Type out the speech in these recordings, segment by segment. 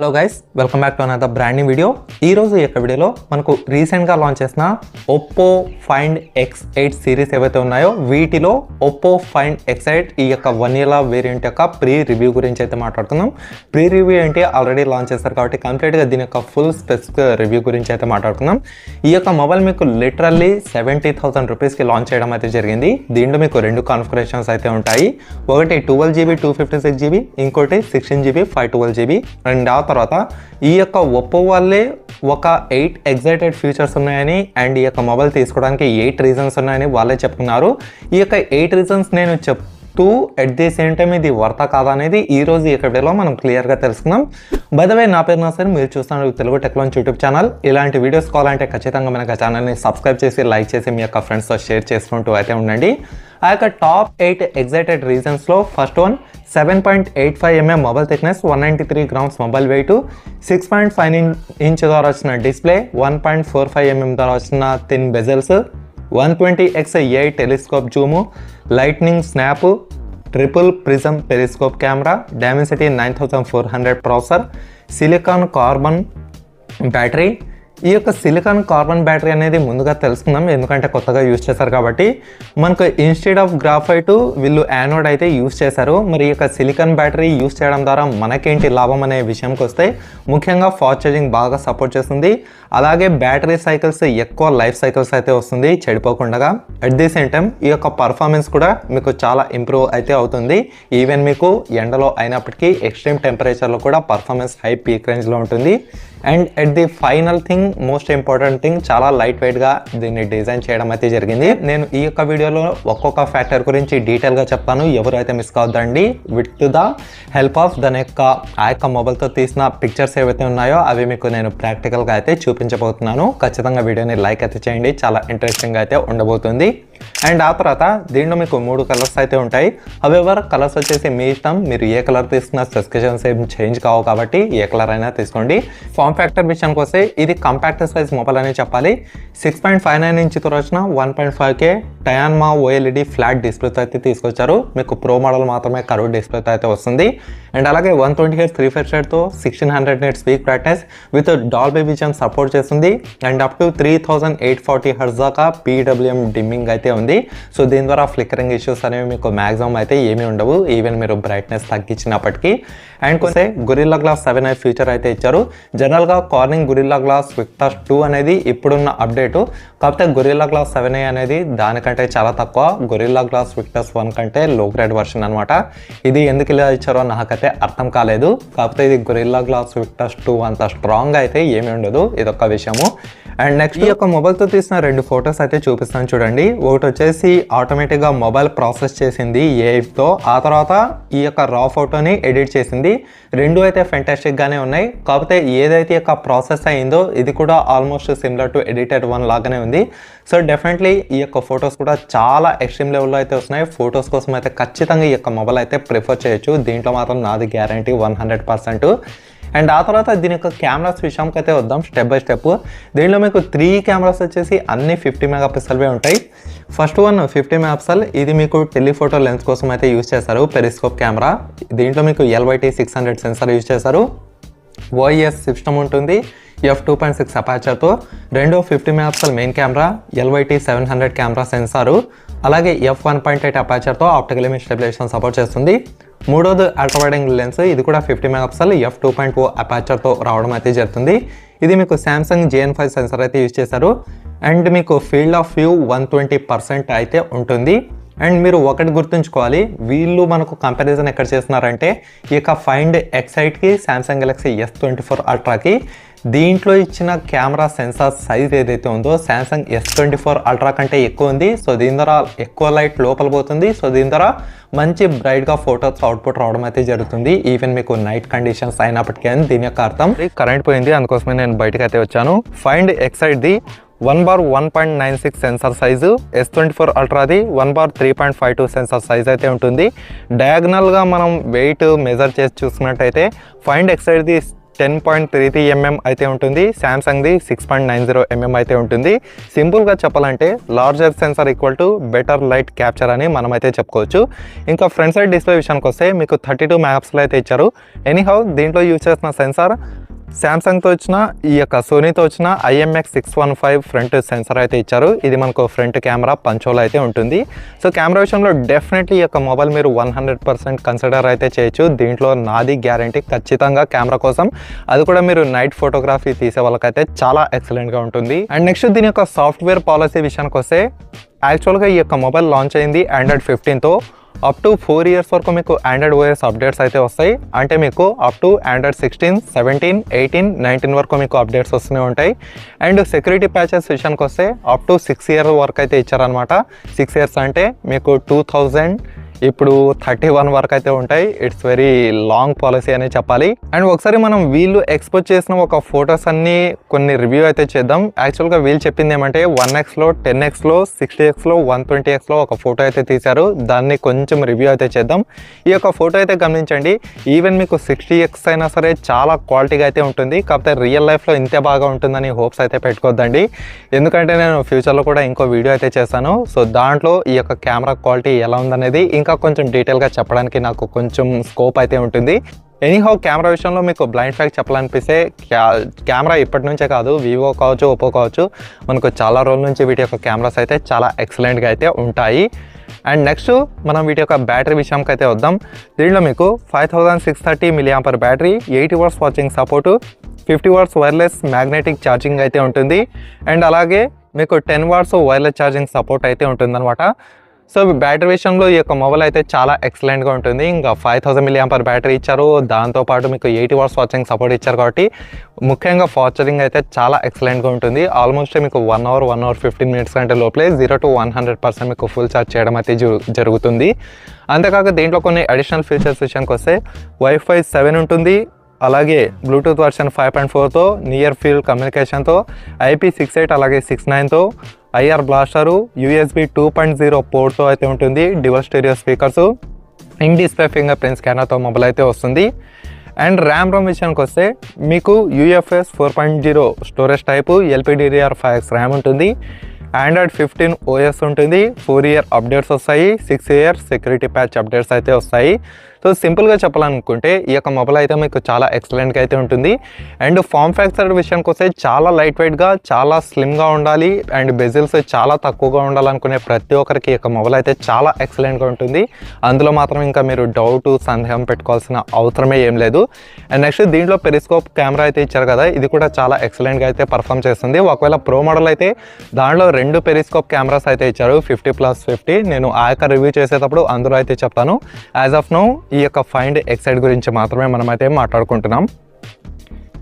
Hello guys welcome back to another brand video ఈ రోజు ఈ యొక్క వీడియోలో మనకు రీసెంట్గా లాంచ్ చేసిన Oppo Find X eight series ఏవైతే ఉన్నాయో వీటిలో ఒప్పో ఫైండ్ ఎక్స్ ఎయిట్ ఈ యొక్క వన్ ఇయర్ వేరియంట్ యొక్క ప్రీ రివ్యూ గురించి అయితే మాట్లాడుతున్నాం ప్రీ రివ్యూ అంటే ఆల్రెడీ లాంచ్ చేస్తారు కాబట్టి కంప్లీట్గా దీని యొక్క ఫుల్ స్పెసిఫిక్ రివ్యూ గురించి అయితే మాట్లాడుతున్నాం ఈ యొక్క మొబైల్ మీకు లిటరల్లీ సెవెంటీ థౌసండ్ రూపీస్కి లాంచ్ చేయడం అయితే జరిగింది. దీంట్లో మీకు రెండు కాన్ఫిగరేషన్స్ అయితే ఉంటాయి. ఒకటి twelve GB two fifty six GB ఇంకోటి sixteen GB five twelve GB and ఆ తర్వాత ఈ యొక్క ఒప్పో వాళ్ళే ఒక ఎయిట్ ఎగ్జైటెడ్ ఫీచర్స్ ఉన్నాయని అండ్ ఈ యొక్క మొబైల్ తీసుకోవడానికి ఎయిట్ రీజన్స్ ఉన్నాయని వాళ్ళే చెప్తున్నారు. ఈ యొక్క ఎయిట్ రీజన్స్ నేను చెప్తూ ఎట్ ది సేమ్ టైం ఇది వర్త కాదా అనేది ఈ రోజు ఈ యొక్క వీడియోలో మనం క్లియర్గా తెలుసుకుందాం. బై నా పేరు నా సరే మీరు చూస్తున్నారు తెలుగు టెక్నాలజీ యూట్యూబ్ ఛానల్. ఇలాంటి వీడియోస్ కావాలంటే ఖచ్చితంగా మనకు ఛానల్ని సబ్స్క్రైబ్ చేసి లైక్ చేసి మీ యొక్క ఫ్రెండ్స్తో షేర్ చేసుకుంటూ అయితే ఉండండి. ఆ యొక్క top eight excited రీజన్స్లో first one seven point eight five mm mobile thickness one ninety three grams mobile weight six point five inch ద్వారా వచ్చిన display one point four five mm ద్వారా వచ్చిన thin bezels one twenty X a telescope zoom lightning snap triple prism periscope camera Dimensity nine thousand four hundred processor silicon carbon battery ఈ యొక్క silicon carbon battery అనేది ముందుగా తెలుసుకుందాం. ఎందుకంటే కొత్తగా use చేశారు కాబట్టి. మనకు ఇన్స్టెడ్ ఆఫ్ గ్రాఫైట్ వీళ్ళు యానోడ్ అయితే యూజ్ చేశారు. మరి ఈ యొక్క సిలికాన్ బ్యాటరీ యూజ్ చేయడం ద్వారా మనకేంటి లాభం అనే విషయంకి వస్తే ముఖ్యంగా ఫాస్ట్ ఛార్జింగ్ బాగా సపోర్ట్ చేస్తుంది. అలాగే బ్యాటరీ సైకిల్స్ ఎక్కువ లైఫ్ సైకిల్స్ అయితే వస్తుంది చెడిపోకుండా అట్ ది సేమ్ టైం ఈ యొక్క పర్ఫార్మెన్స్ కూడా మీకు చాలా ఇంప్రూవ్ అయితే అవుతుంది. ఈవెన్ మీకు ఎండలో అయినప్పటికీ ఎక్స్ట్రీమ్ టెంపరేచర్లో కూడా పర్ఫార్మెన్స్ హై పీక్ రేంజ్లో ఉంటుంది. And at the final thing most important thing చాలా లైట్ వెయిట్గా దీన్ని డిజైన్ చేయడం అయితే జరిగింది. నేను ఈ యొక్క వీడియోలో ఒక్కొక్క ఫ్యాక్టర్ గురించి డీటెయిల్గా చెప్తాను. ఎవరైతే మిస్ కావద్దండి విత్ ద హెల్ప్ ఆఫ్ దాని యొక్క ఆ యొక్క మొబైల్తో తీసిన పిక్చర్స్ ఏవైతే ఉన్నాయో అవి మీకు నేను ప్రాక్టికల్గా అయితే చూపించబోతున్నాను. ఖచ్చితంగా వీడియోని లైక్ అయితే చేయండి. చాలా ఇంట్రెస్టింగ్ అయితే ఉండబోతుంది. అండ్ ఆ తర్వాత దీంట్లో మీకు మూడు కలర్స్ అయితే ఉంటాయి. అవెవర్ కలర్స్ వచ్చేసి మీ ఇష్టం. మీరు ఏ కలర్ తీసుకున్న స్పెసిఫికేషన్స్ ఏం చేంజ్ కావు కాబట్టి ఏ కలర్ అయినా తీసుకోండి. ఫామ్ ఫ్యాక్టర్ విషయానికి వస్తే ఇది కంపాక్ట్ సైజ్ మొబైల్ అనే చెప్పాలి. సిక్స్ పాయింట్ ఫైవ్ నైన్ ఇంచ్తో వచ్చిన one point five K Tianma OLED flat డిస్ప్లేతో అయితే తీసుకొచ్చారు. మీకు ప్రో మోడల్ మాత్రమే కరువు డిస్ప్లేతో అయితే వస్తుంది. అండ్ అలాగే one twenty head three five షేడ్తో sixteen hundred nit peak brightness with Dolby Vision support చేస్తుంది. And up to three thousand eight forty hertz దాకా పీడబ్ల్యూఎం డిమ్మింగ్ అయితే ఉంది. సో దీని ద్వారా ఫ్లిక్కరింగ్ ఇష్యూస్ అనేవి మీకు మ్యాక్సిమం అయితే ఏమీ ఉండవు. ఈవెన్ మీరు బ్రైట్నెస్ తగ్గించినప్పటికీ. అండ్ కొంచెం Gorilla glass seven I feature అయితే ఇచ్చారు. జనరల్గా Corning Gorilla glass Victus two అనేది ఇప్పుడున్న అప్డేటు కాకపోతే గొరిల్లా గ్లాస్ సెవెన్ ఏ అనేది దానికంటే చాలా తక్కువ. గొరిల్లా గ్లాస్ విక్టస్ వన్ కంటే లో గ్రేడ్ వర్షన్ అనమాట ఇది ఎందుకు ఇలా ఇచ్చారో నాకైతే అర్థం కాలేదు. కాకపోతే ఇది గొరిల్లా గ్లాస్ విక్టస్ టూ అంత స్ట్రాంగ్ అయితే ఏమీ ఉండదు. ఇదొక విషయము. అండ్ నెక్స్ట్ ఈ యొక్క మొబైల్తో తీసిన రెండు ఫొటోస్ అయితే చూపిస్తాను చూడండి. ఒకటి వచ్చేసి ఆటోమేటిక్గా మొబైల్ ప్రాసెస్ చేసింది ఏఐతో ఆ తర్వాత ఈ యొక్క రా ఫోటోని ఎడిట్ చేసింది. రెండు అయితే ఫెంటాస్టిక్గానే ఉన్నాయి. కాకపోతే ఏదైతే యొక్క ప్రాసెస్ అయిందో ఇది కూడా almost similar to edited one లాగానే ఉంది. సో డెఫినెట్లీ ఈ యొక్క ఫొటోస్ కూడా చాలా ఎక్స్ట్రీమ్ లెవెల్లో అయితే వస్తున్నాయి. ఫొటోస్ కోసం అయితే ఖచ్చితంగా ఈ యొక్క మొబైల్ అయితే ప్రిఫర్ చేయొచ్చు. దీంట్లో మాత్రం నాది guarantee one hundred percent and ఆ తర్వాత దీని యొక్క కెమెరాస్ విషయంకి అయితే వద్దాం స్టెప్ బై స్టెప్. దీనిలో మీకు త్రీ కెమెరాస్ వచ్చేసి అన్ని ఫిఫ్టీ మెగా పిక్సెల్వే ఉంటాయి. First one fifty mega pixel ఇది మీకు టెలిఫోటో లెన్స్ కోసం అయితే యూస్ చేస్తారు పెరిస్కోప్ కెమెరా. దీంట్లో మీకు LYT six hundred sensor use చేస్తారు ఓఎస్ సిస్టమ్ ఉంటుంది. ఎఫ్ టూ పాయింట్ సిక్స్ అపాచర్తో రెండో fifty megapixel main camera LYT seven hundred camera sensor అలాగే ఎఫ్ వన్ పాయింట్ ఎయిట్ అపాచర్తో ఆప్టికల్ ఇమేజ్ స్టెబిలేషన్ సపోర్ట్ చేస్తుంది. మూడోది అల్ట్రావైడింగ్ లెన్స్ ఇది కూడా fifty megapixel F two point O అపాచర్తో రావడం అయితే జరుగుతుంది. ఇది మీకు శాంసంగ్ జేఎన్ ఫైవ్ సెన్సార్ అయితే యూజ్ చేశారు. అండ్ మీకు field of view one twenty percent అయితే ఉంటుంది. అండ్ మీరు ఒకటి గుర్తుంచుకోవాలి వీళ్ళు మనకు కంపారిజన్ ఎక్కడ చేస్తున్నారంటే ఈ యొక్క Find ఎక్సైట్కి Samsung Galaxy S twenty four అల్ట్రాకి దీంట్లో ఇచ్చిన కెమెరా సెన్సార్ సైజ్ ఏదైతే ఉందో Samsung S twenty four Ultra కంటే ఎక్కువ ఉంది. సో దీని ద్వారా ఎక్కువ లైట్ లోపల పోతుంది. సో దీని ద్వారా మంచి బ్రైట్గా ఫొటోస్ అవుట్పుట్ రావడం అయితే జరుగుతుంది. ఈవెన్ మీకు నైట్ కండిషన్స్ అయినప్పటికీ అని దీని యొక్క అర్థం. కరెంట్ పోయింది. అందుకోసమే నేను బయటకు అయితే వచ్చాను. Find ఎక్సైట్ది one bar one point nine six sensor size S twenty four అల్ట్రాది one bar three point five two sensor size అయితే ఉంటుంది. డయాగ్నల్గా మనం వెయిట్ మెజర్ చేసి చూసుకున్నట్టయితే ఫైండ్ ఎక్సైడ్ది ten point three three mm అయితే ఉంటుంది శాంసంగ్ది six point nine zero mm అయితే ఉంటుంది. సింపుల్గా చెప్పాలంటే larger sensor equal to better light capture అని మనం అయితే చెప్పుకోవచ్చు. ఇంకా ఫ్రంట్ సైడ్ డిస్ప్లే విషయానికి వస్తే మీకు థర్టీ టూ మ్యాప్స్లో అయితే ఇచ్చారు. ఎనీహౌ దీంట్లో యూజ్ చేసిన సెన్సార్ శాంసంగ్తో వచ్చిన ఈ యొక్క సోనీతో వచ్చిన IMX six one five front sensor అయితే ఇచ్చారు. ఇది మనకు ఫ్రంట్ కెమెరా పంచోలో అయితే ఉంటుంది. సో కెమెరా విషయంలో డెఫినెట్లీ ఈ యొక్క మొబైల్ మీరు వన్ హండ్రెడ్ పర్సెంట్ కన్సిడర్ అయితే చేయొచ్చు. దీంట్లో నాది గ్యారంటీ ఖచ్చితంగా కెమెరా కోసం. అది కూడా మీరు నైట్ ఫోటోగ్రఫీ తీసే వాళ్ళకైతే చాలా ఎక్సలెంట్గా ఉంటుంది. అండ్ నెక్స్ట్ దీని యొక్క సాఫ్ట్వేర్ పాలసీ విషయానికి వస్తే యాక్చువల్గా ఈ యొక్క మొబైల్ లాంచ్ అయింది ఆండ్రాయిడ్ ఫిఫ్టీన్తో అప్ టు ఫోర్ ఇయర్స్ వరకు మీకు ఆండ్రాయిడ్ ఓఎస్ అప్డేట్స్ అయితే వస్తాయి. అంటే మీకు up to Android sixteen seventeen eighteen nineteen వరకు మీకు అప్డేట్స్ వస్తూనే ఉంటాయి. అండ్ సెక్యూరిటీ ప్యాచెస్ విషయానికి వస్తే అప్ టు సిక్స్ ఇయర్ వరకు అయితే ఇచ్చారనమాట సిక్స్ ఇయర్స్ అంటే మీకు టూ థౌజండ్ ఇప్పుడు థర్టీ వన్ వరకు అయితే ఉంటాయి. ఇట్స్ వెరీ లాంగ్ పాలసీ అనే చెప్పాలి. అండ్ ఒకసారి మనం వీళ్ళు ఎక్స్పోజ్ చేసిన ఒక ఫొటోస్ అన్ని కొన్ని రివ్యూ అయితే చేద్దాం. యాక్చువల్గా వీళ్ళు చెప్పింది ఏమంటే వన్ ఎక్స్లో టెన్ ఎక్స్లో సిక్స్టీ ఎక్స్లో వన్ ట్వంటీ ఎక్స్లో ఒక ఫోటో అయితే తీశారు. దాన్ని కొంచెం రివ్యూ అయితే చేద్దాం. ఈ యొక్క ఫోటో అయితే గమనించండి. ఈవెన్ మీకు సిక్స్టీ ఎక్స్ అయినా సరే చాలా క్వాలిటీగా అయితే ఉంటుంది. కాకపోతే రియల్ లైఫ్లో ఇంతే బాగా ఉంటుందని హోప్స్ అయితే పెట్టుకోవద్దండి. ఎందుకంటే నేను ఫ్యూచర్లో కూడా ఇంకో వీడియో అయితే చేస్తాను. సో దాంట్లో ఈ యొక్క కెమెరా క్వాలిటీ ఎలా ఉందనేది ఇంకా ఇంకా కొంచెం డీటెయిల్గా చెప్పడానికి నాకు కొంచెం స్కోప్ అయితే ఉంటుంది. ఎనీహౌ కెమెరా విషయంలో మీకు బ్లైండ్ ఫ్యాక్ట్ చెప్పాలనిపిస్తే క్యా- కెమెరా ఇప్పటి నుంచే కాదు వివో కావచ్చు ఒప్పో కావచ్చు మనకు చాలా రోజుల నుంచి వీటి యొక్క కెమెరాస్ అయితే చాలా ఎక్సలెంట్గా అయితే ఉంటాయి. అండ్ నెక్స్ట్ మనం వీటి యొక్క బ్యాటరీ విషయంకి అయితే వద్దాం. దీనిలో మీకు five thousand six thirty milliampere battery eighty watts watching support fifty watts wireless magnetic charging అయితే ఉంటుంది. అండ్ అలాగే మీకు ten watts wireless charging support అయితే ఉంటుందన్నమాట. సో బ్యాటరీ విషయంలో ఈ యొక్క మొబైల్ అయితే చాలా ఎక్సలెంట్గా ఉంటుంది. ఇంకా five thousand milliampere battery ఇచ్చారు. దాంతోపాటు మీకు ఎయిటీ వాట్స్ వాచింగ్ సపోర్ట్ ఇచ్చారు కాబట్టి ముఖ్యంగా ఫార్చరింగ్ అయితే చాలా ఎక్సలెంట్గా ఉంటుంది. ఆల్మోస్ట్ మీకు one hour one hour fifteen minutes కంటే లోపలే zero to one hundred percent మీకు ఫుల్ ఛార్జ్ చేయడం అయితే జరుగుతుంది. అంతేకాక దీంట్లో కొన్ని అడిషనల్ ఫీచర్స్ విషయానికి వస్తే వైఫై సెవెన్ ఉంటుంది. అలాగే బ్లూటూత్ వర్షన్ ఫైవ్ పాయింట్ ఫోర్తో నియర్ ఫీల్డ్ కమ్యూనికేషన్తో ఐపీ సిక్స్ ఎయిట్ అలాగే six నైన్తో IR blaster USB two point zero పోర్ట్తో అయితే ఉంటుంది dual stereo speakers in display fingerprint స్కానర్తో mobile అయితే వస్తుంది. అండ్ ర్యామ్ రోమ్ విషయానికి వస్తే మీకు UFS four point zero storage type LPDDR five X RAM ఉంటుంది. ఆండ్రాయిడ్ ఫిఫ్టీన్ ఓఎస్ ఉంటుంది. ఫోర్ ఇయర్ అప్డేట్స్ వస్తాయి. Six year security patch updates అయితే వస్తాయి. సో సింపుల్గా చెప్పాలనుకుంటే ఈ యొక్క మొబైల్ అయితే మీకు చాలా ఎక్సలెంట్గా అయితే ఉంటుంది. అండ్ ఫామ్ ఫ్యాక్చర్ విషయానికి వస్తే చాలా లైట్ వెయిట్గా చాలా స్లిమ్గా ఉండాలి. అండ్ బెజిల్స్ చాలా తక్కువగా ఉండాలనుకునే ప్రతి ఒక్కరికి ఈ యొక్క మొబైల్ అయితే చాలా ఎక్సలెంట్గా ఉంటుంది. అందులో మాత్రం ఇంకా మీరు డౌట్ సందేహం పెట్టుకోవాల్సిన అవసరమే ఏం లేదు. అండ్ నెక్స్ట్ దీంట్లో పెరిస్కోప్ కెమెరా అయితే ఇచ్చారు కదా ఇది కూడా చాలా ఎక్సలెంట్గా అయితే పర్ఫామ్ చేస్తుంది. ఒకవేళ ప్రో మోడల్ అయితే దాంట్లో రెండు పెరిస్కోప్ కెమెరాస్ అయితే ఇచ్చారు ఫిఫ్టీ ప్లస్ ఫిఫ్టీ నేను ఆ యొక్క రివ్యూ చేసేటప్పుడు అందులో అయితే చెప్తాను. యాజ్ ఆఫ్ నో ఈ యొక్క ఫైండ్ ఎక్సైడ్ గురించి మాత్రమే మనమైతే మాట్లాడుకుంటున్నాం.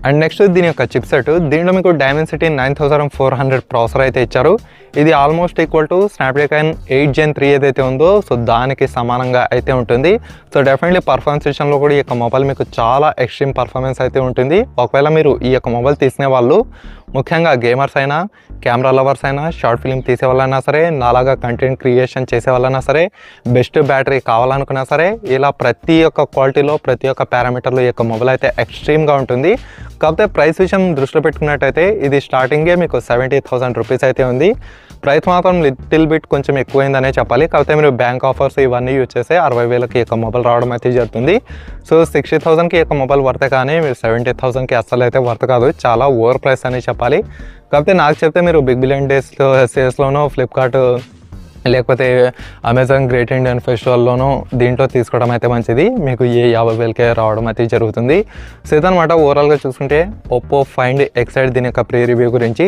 అండ్ నెక్స్ట్ దీని యొక్క చిప్సెట్ దీంట్లో మీకు Dimensity nine thousand four hundred processor అయితే ఇచ్చారు. ఇది almost equal to Snapdragon eight gen three ఏదైతే ఉందో సో దానికి సమానంగా అయితే ఉంటుంది. సో డెఫినెట్లీ పర్ఫార్మెన్స్ విషయంలో కూడా ఈ యొక్క మొబైల్ మీకు చాలా ఎక్స్ట్రీమ్ పర్ఫార్మెన్స్ అయితే ఉంటుంది. ఒకవేళ మీరు ఈ యొక్క మొబైల్ తీసుకునే వాళ్ళు ముఖ్యంగా గేమర్స్ అయినా కెమెరా లవర్స్ అయినా షార్ట్ ఫిలిం తీసే వాళ్ళైనా సరే నాలాగా కంటెంట్ క్రియేషన్ చేసే వాళ్ళైనా సరే బెస్ట్ బ్యాటరీ కావాలనుకున్నా సరే ఇలా ప్రతి ఒక్క క్వాలిటీలో ప్రతి ఒక్క పారామీటర్లో ఈ యొక్క మొబైల్ అయితే ఎక్స్ట్రీమ్గా ఉంటుంది. కాకపోతే ప్రైస్ విషయం దృష్టిలో పెట్టుకున్నట్టయితే ఇది స్టార్టింగే మీకు సెవెంటీ థౌసండ్ రూపీస్ అయితే ఉంది. ప్రైస్ మాత్రం లిటిల్ బిట్ కొంచెం ఎక్కువైందనే చెప్పాలి. కాకపోతే మీరు బ్యాంక్ ఆఫర్స్ ఇవన్నీ యూజ్ చేస్తే అరవై వేలకి ఈ యొక్క మొబైల్ రావడం అయితే జరుగుతుంది. సో సిక్స్టీ థౌసండ్కి ఈ యొక్క మొబైల్ వర్త కానీ మీరు సెవెంటీ థౌసండ్కి అస్సలు అయితే వర్త్ కాదు. చాలా ఓవర్ ప్రైస్ అని చెప్పాలి. కాకపోతే నాకు చెప్తే మీరు బిగ్ బిలియన్ డేస్లో సేల్స్లోనో ఫ్లిప్కార్ట్ లేకపోతే అమెజాన్ గ్రేట్ ఇండియన్ ఫెస్టివల్లోనూ దీంట్లో తీసుకోవడం అయితే మంచిది. మీకు ఏ యాభై వేలకే రావడం అయితే జరుగుతుంది. సో ఇదనమాట ఓవరాల్గా చూసుకుంటే ఒప్పో ఫైండ్ ఎక్సైడ్ దీని యొక్క ప్రీ రివ్యూ గురించి.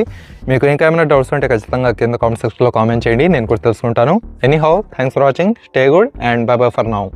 మీకు ఇంకా ఏమైనా డౌట్స్ ఉంటే ఖచ్చితంగా కింద కామెంట్ సెక్షన్లో కామెంట్ చేయండి. నేను కూడా తెలుసుకుంటాను. Anyhow thanks for watching stay good and bye bye for now